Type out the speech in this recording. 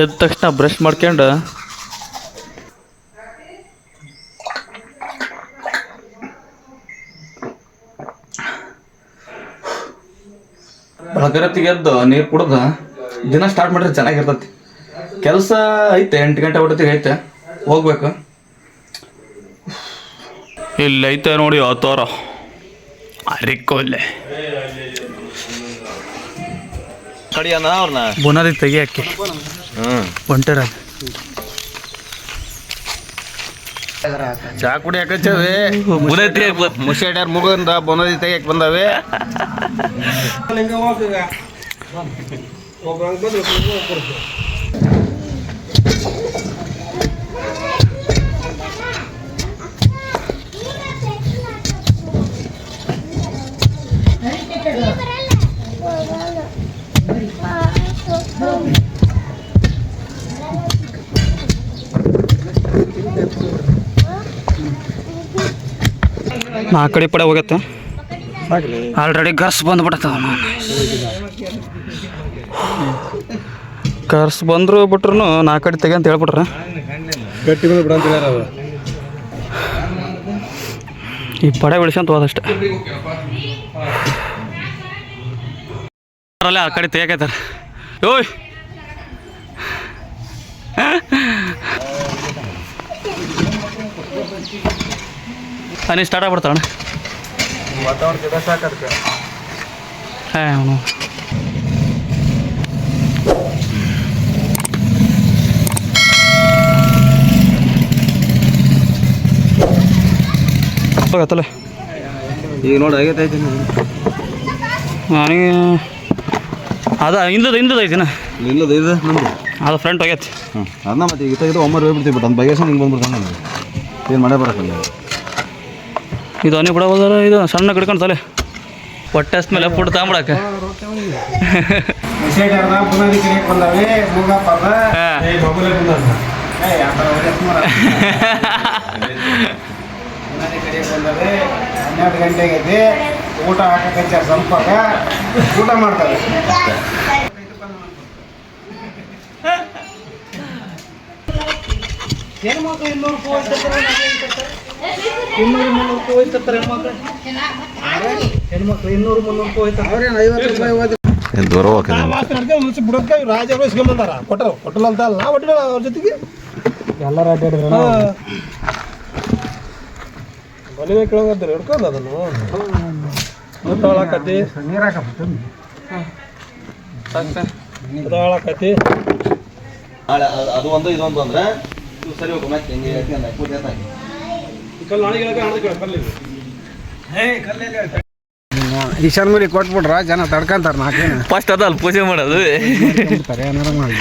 ಎದ್ದ ತಕ್ಷಣ ಬ್ರಷ್ ಮಾಡ್ಕೊಂಡು ಬೆಳಗರತ್ತಿಗೆ ಎದ್ದು ನೀರು ಕುಡ್ದು ದಿನ ಸ್ಟಾರ್ಟ್ ಮಾಡಿದ್ರೆ ಚೆನ್ನಾಗಿರ್ತತಿ. ಕೆಲಸ ಐತೆ ಎಂಟು ಗಂಟೆ ಹೊಡತಿಗೆ ಐತೆ ಹೋಗ್ಬೇಕು. ಇಲ್ಲಿ ಐತೆ ನೋಡಿ ಆತೋರ ಅರಿಕೋಲೆ. ಕಡಿಯನ ಅವ್ರನ್ನ ಬುನಾದಿ ತೆಗಿಯಕ್ಕೆ. ಹ್ಮ್. ಹೊಂಟಿರ ಚಾ ಕುಡಿಯಕ ಮುಸಿಟ್ಯಾರ್ ಮುಗಂದ ಮುಷೇಡ್ಯಾರ ಮುಗಿಂದ ಬುನದಿ ತೆಗಿಯಕ್ ಬಂದಾವೆ. ನಾ ಕಡೆ ಪಡೆ ಹೋಗತ್ತೆ. ಆಲ್ರೆಡಿ ಗರ್ಸ್ ಬಂದ್ಬಿಡತ್ತವ ಕರ್ಸ್ ಬಂದರು ಬಿಟ್ರು ನಾ ಕಡೆ ತೆಗೆ ಅಂತ ಹೇಳ್ಬಿಟ್ರೆ. ಈ ಪಡೆ ಬಿಡಿಸ್ಕೊಂತ ಹೋದಷ್ಟೆ ಆ ಕಡೆ ತೆಗಿಯಕೈತಾರ ಓಯ್. ಹನಿ ಸ್ಟಾರ್ಟ್ ಆಗ್ಬಿಡ್ತಾವಣ. ಹಾಂ ಹೋಗತ್ತಲ್ಲ ಈಗ ನೋಡಿ ಆಗೈತೈತಿ ನನಗೆ ಅದ ಹಿಂದದ ಹಿಂದದ ಐತಿನ ಇಲ್ಲದ ಇದು ನಮ್ದು. ಅದು ಫ್ರಂಟ್ ಹೋಗೈತಿ ಹ್ಞೂ ಅದನ್ನ ಮತ್ತೆ ಈಗ ತೆಗೆದು ಒಮ್ಮೆ ಹೋಗ್ಬಿಡ್ತೀವಿ ಬಟ್ ಅದು ಬಗೆಸ ಹಿಂಗೆ ಬಂದ್ಬಿಡ್ತಾನೆ ಏನು ಮಾಡೇ ಬರೋಕ್ಕಲ್ಲ ಇದು ಅನಿ ಬಿಡಬೋದಾರ ಇದು ಸಣ್ಣ ಗಿಡ್ಕೊಂಡು ತಲೆ ಹೊಟ್ಟೆ ಮೇಲೆ ಫುಡ್ ತಾಂಬಡಕ ಏನು ಮಾತು ಹನ್ನೆರಡು ಗಂಟೆಗೆ ಊಟ ಮಾಡ್ತಾರೆ ಹೆಣ್ಮಕ್ಳು ಇನ್ನೂರು ರೂಪಾಯಿ? ಹೋಯ್ತಿರ್ತಾರೆ, ಇನ್ನೂರು ಮುನ್ನೂರು ಹೋಯ್ತಾರೆ ಹೆಣ್ಮಕ್ಳು. ಹೆಣ್ಮಕ್ಳು ಇನ್ನೂರು ಮುನ್ನೂರು ಹೋಯ್ತಾರೆ ಅವ್ರೇನು ಐವತ್ತು ರೂಪಾಯಿ ಹೋಯ್ತು ಏನು ದೂರ ಹೋಗ್ತದೆ ಬಿಡೋದಕ್ಕೆ ರಾಜ ಇಸ್ಕೊಂಬಂದಾರ. ಕೊಟ್ಟರು. ಕೊಟ್ಟಲ್ಲ ಅಂತ ಅಲ್ಲ ಒಟ್ಟಿಲ್ಲ ಅವ್ರ ಜೊತೆಗೆ. ಎಲ್ಲರೂ ಅಡ್ಡಾಡಿದ್ರು ಬಲಿವೆ ಕೇಳೋಗತ್ತಾರೆ ಹಿಡ್ಕೊಂಡು ಅದನ್ನು. ಮತ್ತೆ ಹಾಳಾಕತಿ ನೀರು ಹಾಕಪ್ಪ ಅದು ಹಾಳಾಕತಿ ಅದು ಒಂದು ಇದೊಂದು ಅಂದ್ರೆ ಸರಿ ಹೋಗು ಮತ್ತೆ ಹಿಂಗೆ. ಈಶಾನ್ ಗುರಿ ಕೊಟ್ಬಿಟ್ರ? ಜನ ತಡ್ಕಂತಾರ ನಾಲ್ಕು ಫಸ್ಟ್ ಅದಲ್ಲ ಪೂಜೆ ಮಾಡೋದು. ಏನಾರ ಮಾಡಿ